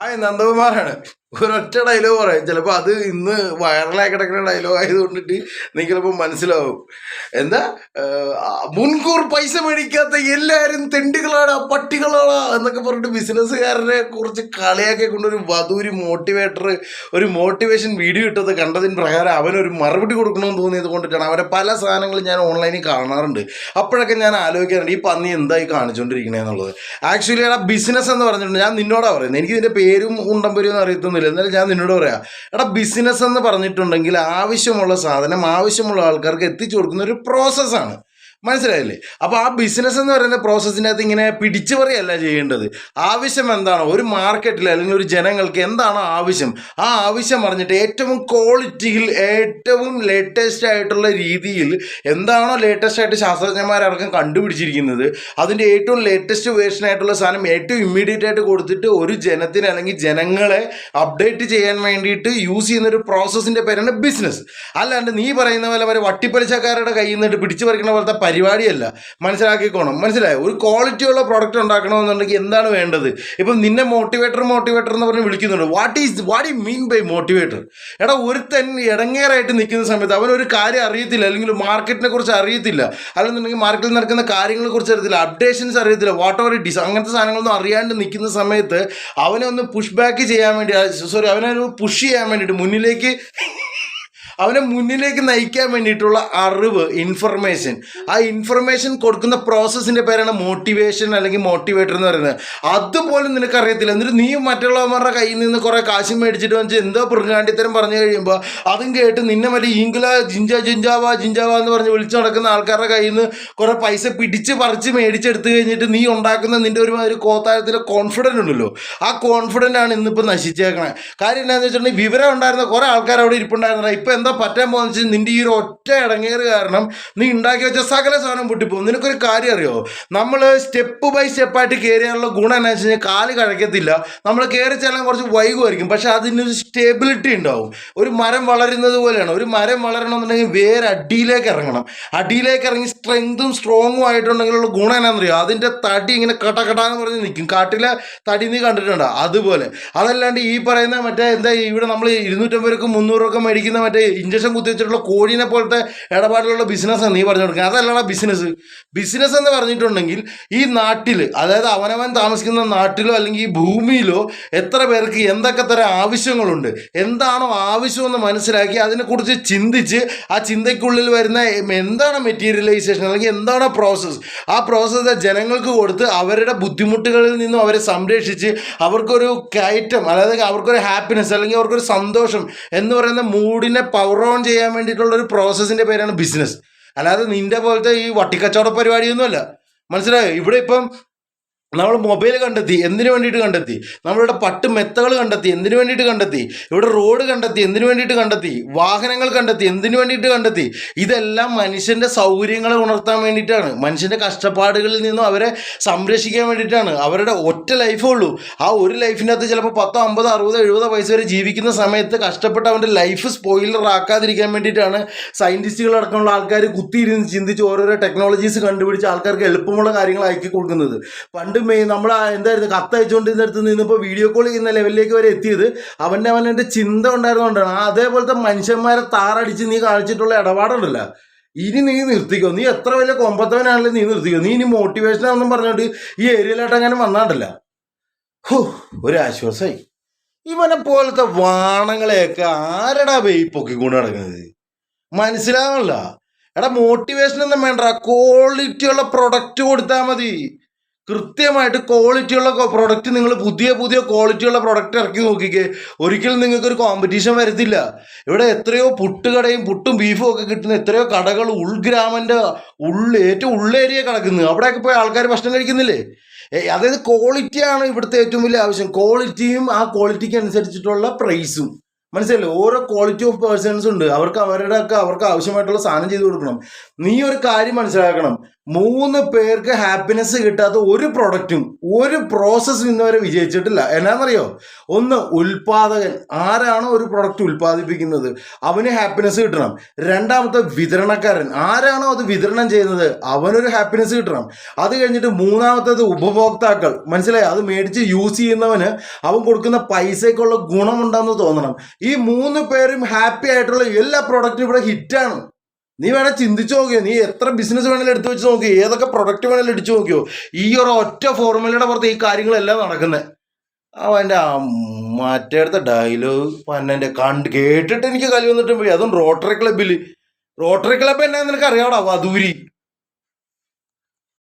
ആ നന്ദകുമാറാണ്. ഒരൊറ്റ ഡയലോഗ് പറയാം. ചിലപ്പോൾ അത് ഇന്ന് വൈറലായി കിടക്കുന്ന ഡയലോഗ് ആയതുകൊണ്ടിട്ട് നിങ്ങൾക്ക് ചിലപ്പോൾ മനസ്സിലാവും. എന്താ? മുൻകൂർ പൈസ മേടിക്കാത്ത എല്ലാവരും തെണ്ടികളാണ് പട്ടികളാണ് എന്നൊക്കെ പറഞ്ഞിട്ട് ബിസിനസ്സുകാരനെ കുറിച്ച് കളിയാക്കി കൊണ്ടൊരു വധൂരി മോട്ടിവേറ്റർ ഒരു മോട്ടിവേഷൻ വീഡിയോ ഇട്ടത് കണ്ടതിന് പ്രകാരം അവനൊരു മറുപടി കൊടുക്കണമെന്ന് തോന്നിയത് കൊണ്ടിട്ടാണ്. അവരെ പല സാധനങ്ങളും ഞാൻ ഓൺലൈനിൽ കാണാറുണ്ട്. അപ്പോഴൊക്കെ ഞാൻ ആലോചിക്കാറുണ്ട് ഈ പന്നി എന്തായി കാണിച്ചുകൊണ്ടിരിക്കണേ എന്നുള്ളത്. ആക്ച്വലി ആ ബിസിനസ് എന്ന് പറഞ്ഞിട്ടുണ്ട്. ഞാൻ നിന്നോടാ പറയുന്നത് എനിക്ക് ഇതിന്റെ പേരും ഉണ്ടമ്പരും ഒന്നും അറിയത്തൊന്നുമില്ല എന്നാലും ഞാൻ നിന്നോട് പറയാം. എടാ ബിസിനസ് എന്ന് പറഞ്ഞിട്ടുണ്ടെങ്കിൽ ആവശ്യമുള്ള സാധനം ആവശ്യമുള്ള ആൾക്കാർക്ക് എത്തിച്ചു കൊടുക്കുന്ന ഒരു പ്രോസസ്സാണ് മനസ്സിലായില്ലേ? അപ്പോൾ ആ ബിസിനസ് എന്ന് പറയുന്ന പ്രോസസ്സിനകത്ത് ഇങ്ങനെ പിടിച്ചു പറയല്ല ചെയ്യേണ്ടത്. ആവശ്യം എന്താണോ ഒരു മാർക്കറ്റിൽ അല്ലെങ്കിൽ ഒരു ജനങ്ങൾക്ക് എന്താണോ ആവശ്യം ആ ആവശ്യം പറഞ്ഞിട്ട് ഏറ്റവും ക്വാളിറ്റിയിൽ ഏറ്റവും ലേറ്റസ്റ്റ് ആയിട്ടുള്ള രീതിയിൽ എന്താണോ ലേറ്റസ്റ്റ് ആയിട്ട് ശാസ്ത്രജ്ഞന്മാരടക്കം കണ്ടുപിടിച്ചിരിക്കുന്നത് അതിന്റെ ഏറ്റവും ലേറ്റസ്റ്റ് വേർഷൻ ആയിട്ടുള്ള സാധനം ഏറ്റവും ഇമ്മീഡിയറ്റ് ആയിട്ട് കൊടുത്തിട്ട് ഒരു ജനത്തിന് അല്ലെങ്കിൽ ജനങ്ങളെ അപ്ഡേറ്റ് ചെയ്യാൻ വേണ്ടിയിട്ട് യൂസ് ചെയ്യുന്ന ഒരു പ്രോസസ്സിന്റെ പേരാണ് ബിസിനസ് അല്ലാണ്ട് നീ പറയുന്ന പോലെ വരെ വട്ടിപ്പലിശക്കാരുടെ കയ്യിൽ നിന്നിട്ട് പിടിച്ചു പറിക്കുന്ന പോലത്തെ പരിപാടിയല്ല. മനസ്സിലാക്കിക്കോണം. മനസ്സിലായോ? ഒരു ക്വാളിറ്റി ഉള്ള പ്രോഡക്റ്റ് ഉണ്ടാക്കണമെന്നുണ്ടെങ്കിൽ എന്താണ് വേണ്ടത്? ഇപ്പം നിന്നെ മോട്ടിവേറ്റർ മോട്ടിവേറ്റർ എന്ന് പറഞ്ഞ് വിളിക്കുന്നുണ്ട്. വാട്ട് ഈസ് വാട്ട് ഈ മീൻ ബൈ മോട്ടിവേറ്റർ എടാ ഒരുത്തൻ ഇടങ്ങേറായിട്ട് നിൽക്കുന്ന സമയത്ത് അവൻ ഒരു കാര്യം അറിയത്തില്ല. അല്ലെങ്കിൽ മാർക്കറ്റിനെ കുറിച്ച് അറിയത്തില്ല. അല്ലെന്നുണ്ടെങ്കിൽ മാർക്കറ്റിൽ നടക്കുന്ന കാര്യങ്ങളെ കുറിച്ച് അറിയത്തില്ല. അപ്ഡേഷൻസ് അറിയത്തില്ല. വാട്ട് ഓർ ഡിസ് അങ്ങനത്തെ സാധനങ്ങളൊന്നും അറിയാണ്ട് നിൽക്കുന്ന സമയത്ത് അവനെ ഒന്ന് പുഷ് ബാക്ക് ചെയ്യാൻ വേണ്ടി സോറി അവനെ പുഷ് ചെയ്യാൻ വേണ്ടിയിട്ട് മുന്നിലേക്ക് അവനെ മുന്നിലേക്ക് നയിക്കാൻ വേണ്ടിയിട്ടുള്ള അറിവ് ഇൻഫർമേഷൻ ആ ഇൻഫർമേഷൻ കൊടുക്കുന്ന പ്രോസസ്സിന്റെ പേരാണ് മോട്ടിവേഷൻ അല്ലെങ്കിൽ മോട്ടിവേറ്റർ എന്ന് പറയുന്നത്. അതുപോലും നിനക്കറിയത്തില്ല. എന്നിട്ട് നീ മറ്റുള്ളവന്മാരുടെ കയ്യിൽ നിന്ന് കുറേ കാശ് മേടിച്ചിട്ട് വെച്ച് എന്തോ പൃങ്ങാണ്ടിത്തരം പറഞ്ഞു കഴിയുമ്പോൾ അതും കേട്ട് നിന്നെ മറ്റേ ഇംഗ്ല ജിഞ്ച ജിഞ്ചാവ ജിഞ്ചാവ എന്ന് പറഞ്ഞ് വിളിച്ചു നടക്കുന്ന ആൾക്കാരുടെ കയ്യിൽ നിന്ന് കുറേ പൈസ പിടിച്ച് പറിച്ച് മേടിച്ചെടുത്ത് കഴിഞ്ഞിട്ട് നീ ഉണ്ടാക്കുന്ന നിന്റെ ഒരു ഒരു കോത്താരത്തിലെ കോൺഫിഡന്റ് ഉണ്ടല്ലോ. ആ കോൺഫിഡന്റ് ആണ് ഇന്നിപ്പോൾ നശിച്ചേക്കണേ. കാര്യം എന്താണെന്ന് വെച്ചിട്ടുണ്ടെങ്കിൽ വിവരം ഉണ്ടായിരുന്ന കുറേ ആൾക്കാർ അവിടെ ഇരിപ്പുണ്ടായിരുന്നില്ല. ഇപ്പം എന്താ പറ്റാൻ പോകുന്നത് വെച്ചാൽ നിന്റെ ഈ ഒരു ഒറ്റ ഇടങ്ങേറ് കാരണം നീ ഉണ്ടാക്കി വെച്ച സകല സാധനം പൊട്ടിപ്പോകും. നിനക്കൊരു കാര്യം അറിയോ? നമ്മൾ സ്റ്റെപ്പ് ബൈ സ്റ്റെപ്പായിട്ട് കയറിയാലുള്ള ഗുണം എന്നാ വെച്ച് കഴിഞ്ഞാൽ കാൽ കഴക്കത്തില്ല. നമ്മൾ കയറി ചെല്ലാൻ കുറച്ച് വൈകുമായിരിക്കും. പക്ഷെ അതിനൊരു സ്റ്റെബിലിറ്റി ഉണ്ടാവും. ഒരു മരം വളരുന്നത് പോലെയാണ്. ഒരു മരം വളരണമെന്നുണ്ടെങ്കിൽ വേറെ അടിയിലേക്ക് ഇറങ്ങണം. അടിയിലേക്ക് ഇറങ്ങി സ്ട്രെങ്തും സ്ട്രോങ്ങും ആയിട്ടുണ്ടെങ്കിലുള്ള ഗുണം എന്നാണെന്നറിയോ അതിന്റെ തടി ഇങ്ങനെ കടകടാന്ന് പറഞ്ഞ് നിൽക്കും. കാട്ടിലെ തടി നീ കണ്ടിട്ടുണ്ടോ? അതുപോലെ. അതല്ലാണ്ട് ഈ പറയുന്ന മറ്റേ എന്താ ഇവിടെ നമ്മൾ ഇരുന്നൂറ്റമ്പത് രൂപ മുന്നൂറ് മേടിക്കുന്ന മറ്റേ ഇഞ്ചക്ഷൻ കുത്തിവെച്ചിട്ടുള്ള കോഴീനെ പോലത്തെ ഇടപാടിലുള്ള ബിസിനസ്സാണ് നീ പറഞ്ഞു കൊടുക്കുക അതല്ലടാ ബിസിനസ് ബിസിനസ് എന്ന് പറഞ്ഞിട്ടുണ്ടെങ്കിൽ ഈ നാട്ടിൽ അതായത് അവനവൻ താമസിക്കുന്ന നാട്ടിലോ അല്ലെങ്കിൽ ഈ ഭൂമിയിലോ എത്ര പേർക്ക് എന്തൊക്കെ തരം ആവശ്യങ്ങളുണ്ട് എന്താണോ ആവശ്യമെന്ന് മനസ്സിലാക്കി അതിനെക്കുറിച്ച് ചിന്തിച്ച് ആ ചിന്തയ്ക്കുള്ളിൽ വരുന്ന എന്താണ് മെറ്റീരിയലൈസേഷൻ അല്ലെങ്കിൽ എന്താണ് പ്രോസസ്സ് ആ പ്രോസസ്സ് ജനങ്ങൾക്ക് കൊടുത്ത് അവരുടെ ബുദ്ധിമുട്ടുകളിൽ നിന്നും അവരെ സംരക്ഷിച്ച് അവർക്കൊരു കയറ്റം അതായത് അവർക്കൊരു ഹാപ്പിനെസ് അല്ലെങ്കിൽ അവർക്കൊരു സന്തോഷം എന്ന് പറയുന്ന മൂഡിനെ പവർ ഓൺ ചെയ്യാൻ വേണ്ടിയിട്ടുള്ള ഒരു പ്രോസസ്സിന്റെ പേരാണ് ബിസിനസ് അല്ലാതെ നിന്റെ പോലത്തെ ഈ വട്ടിക്കച്ചവട പരിപാടിയൊന്നുമല്ല. മനസ്സിലായോ? ഇവിടെ ഇപ്പം നമ്മൾ മൊബൈൽ കണ്ടെത്തി എന്തിനു വേണ്ടിയിട്ട് കണ്ടെത്തി? നമ്മളിവിടെ പട്ട് മെത്തകൾ കണ്ടെത്തി എന്തിനു വേണ്ടിയിട്ട് കണ്ടെത്തി? ഇവിടെ റോഡ് കണ്ടെത്തി എന്തിനു വേണ്ടിയിട്ട് കണ്ടെത്തി? വാഹനങ്ങൾ കണ്ടെത്തി എന്തിനു വേണ്ടിയിട്ട് കണ്ടെത്തി? ഇതെല്ലാം മനുഷ്യന്റെ സൗകര്യങ്ങളെ ഉണർത്താൻ വേണ്ടിയിട്ടാണ്. മനുഷ്യന്റെ കഷ്ടപ്പാടുകളിൽ നിന്നും അവരെ സംരക്ഷിക്കാൻ വേണ്ടിയിട്ടാണ്. അവരുടെ ഒറ്റ ലൈഫേ ഉള്ളൂ. ആ ഒരു ലൈഫിനകത്ത് ചിലപ്പോൾ പത്തോ അമ്പതോ അറുപതോ എഴുപതോ വയസ്സ് വരെ ജീവിക്കുന്ന സമയത്ത് കഷ്ടപ്പെട്ട് അവന്റെ ലൈഫ് സ്പോയിലർ ആക്കാതിരിക്കാൻ വേണ്ടിയിട്ടാണ് സയന്റിസ്റ്റുകളടക്കമുള്ള ആൾക്കാർ കുത്തിയിരുന്ന് ചിന്തിച്ച് ഓരോരോ ടെക്നോളജീസ് കണ്ടുപിടിച്ച് ആൾക്കാർക്ക് എളുപ്പമുള്ള കാര്യങ്ങൾ അയക്കി കൊടുക്കുന്നത്. പണ്ട് മെയ് നമ്മൾ എന്തായിരുന്നു കത്തയച്ചുകൊണ്ടിരുന്നിടത്ത് നിന്നിപ്പോൾ വീഡിയോ കോൾ ചെയ്യുന്ന ലെവലിലേക്ക് വരെ എത്തിയത്. അവന്റെ അവന്റെ ചിന്ത ഉണ്ടായിരുന്നുകൊണ്ടാണ് അതേപോലത്തെ മനുഷ്യന്മാരെ താറടിച്ച് നീ കാണിച്ചിട്ടുള്ള ഇടപാടുണ്ടല്ലോ. ഇനി നീ നിർത്തിക്കോ. നീ എത്ര വലിയ കൊമ്പത്തവനാണെങ്കിലും നീ നിർത്തിക്കോ. നീ ഇനി മോട്ടിവേഷനാണെന്നും പറഞ്ഞോണ്ട് ഈ ഏരിയയിലോട്ട് അങ്ങനെ വന്നാണ്ടല്ല. ഒരു ആശ്വാസമായി ഇവനെ പോലത്തെ വാണങ്ങളെയൊക്കെ ആരടാ വെയ് പൊക്കിക്കൊണ്ട് നടക്കുന്നത്? മനസ്സിലാവല്ല എടാ മോട്ടിവേഷൻ ഒന്നും വേണ്ട. ക്വാളിറ്റിയുള്ള പ്രൊഡക്റ്റ് കൊടുത്താൽ മതി. കൃത്യമായിട്ട് ക്വാളിറ്റിയുള്ള പ്രൊഡക്റ്റ് നിങ്ങൾ പുതിയ പുതിയ ക്വാളിറ്റിയുള്ള പ്രൊഡക്റ്റ് ഇറക്കി നോക്കിക്കേ. ഒരിക്കലും നിങ്ങൾക്കൊരു കോമ്പറ്റീഷൻ വരത്തില്ല. ഇവിടെ എത്രയോ പുട്ടുകടയും പുട്ടും ബീഫും ഒക്കെ കിട്ടുന്ന എത്രയോ കടകൾ ഉൾഗ്രാമന്റെ ഉള്ള ഏറ്റവും ഉള്ളേരിയ കിടക്കുന്നത്. അവിടെയൊക്കെ പോയി ആൾക്കാർ ഭക്ഷണം കഴിക്കുന്നില്ലേ? അതായത് ക്വാളിറ്റിയാണ് ഇവിടുത്തെ ഏറ്റവും വലിയ ആവശ്യം. ക്വാളിറ്റിയും ആ ക്വാളിറ്റിക്ക് അനുസരിച്ചിട്ടുള്ള പ്രൈസും മനസ്സിലല്ലേ ഓരോ ക്വാളിറ്റി ഓഫ് പേഴ്സൺസ് ഉണ്ട്. അവർക്ക് അവരുടെ ഒക്കെ അവർക്ക് ആവശ്യമായിട്ടുള്ള സാധനം ചെയ്തു കൊടുക്കണം. നീ ഒരു കാര്യം മനസ്സിലാക്കണം. മൂന്ന് പേർക്ക് ഹാപ്പിനെസ് കിട്ടാത്ത ഒരു പ്രൊഡക്റ്റും ഒരു പ്രോസസ്സും ഇന്നുവരെ വിജയിച്ചിട്ടില്ല. എന്നാന്നറിയോ? ഒന്ന് ഉൽപാദകൻ. ആരാണോ ഒരു പ്രൊഡക്റ്റ് ഉൽപ്പാദിപ്പിക്കുന്നത് അവന് ഹാപ്പിനെസ് കിട്ടണം. രണ്ടാമത്തെ വിതരണക്കാരൻ. ആരാണോ അത് വിതരണം ചെയ്യുന്നത്? അവനൊരു ഹാപ്പിനെസ് കിട്ടണം. അത് കഴിഞ്ഞിട്ട് മൂന്നാമത്തേത് ഉപഭോക്താക്കൾ. മനസ്സിലായി? അത് മേടിച്ച് യൂസ് ചെയ്യുന്നവന് അവൻ കൊടുക്കുന്ന പൈസയ്ക്കുള്ള ഗുണമുണ്ടെന്ന് തോന്നണം. ഈ മൂന്ന് പേരും ഹാപ്പി ആയിട്ടുള്ള എല്ലാ പ്രൊഡക്റ്റും ഇവിടെ ഹിറ്റാണ് നീ വേണേൽ ചിന്തിച്ചു നോക്കിയോ നീ എത്ര ബിസിനസ് വേണേലും എടുത്തു വെച്ച് നോക്കിയോ ഏതൊക്കെ പ്രൊഡക്റ്റ് വേണേലും അടിച്ചു നോക്കിയോ ഈ ഒരു ഒറ്റ ഫോർമുലയുടെ പുറത്ത് ഈ കാര്യങ്ങളെല്ലാം നടക്കുന്നത് അവന്റെ മറ്റേടത്തെ ഡയലോഗ് പന്നെ കണ്ട് കേട്ടിട്ട് എനിക്ക് കളി വന്നിട്ട് പോയി. അതും റോട്ടറി ക്ലബിൽ റോട്ടറി ക്ലബ് എന്നാ നിനക്ക് അറിയാവടാ വധൂരി.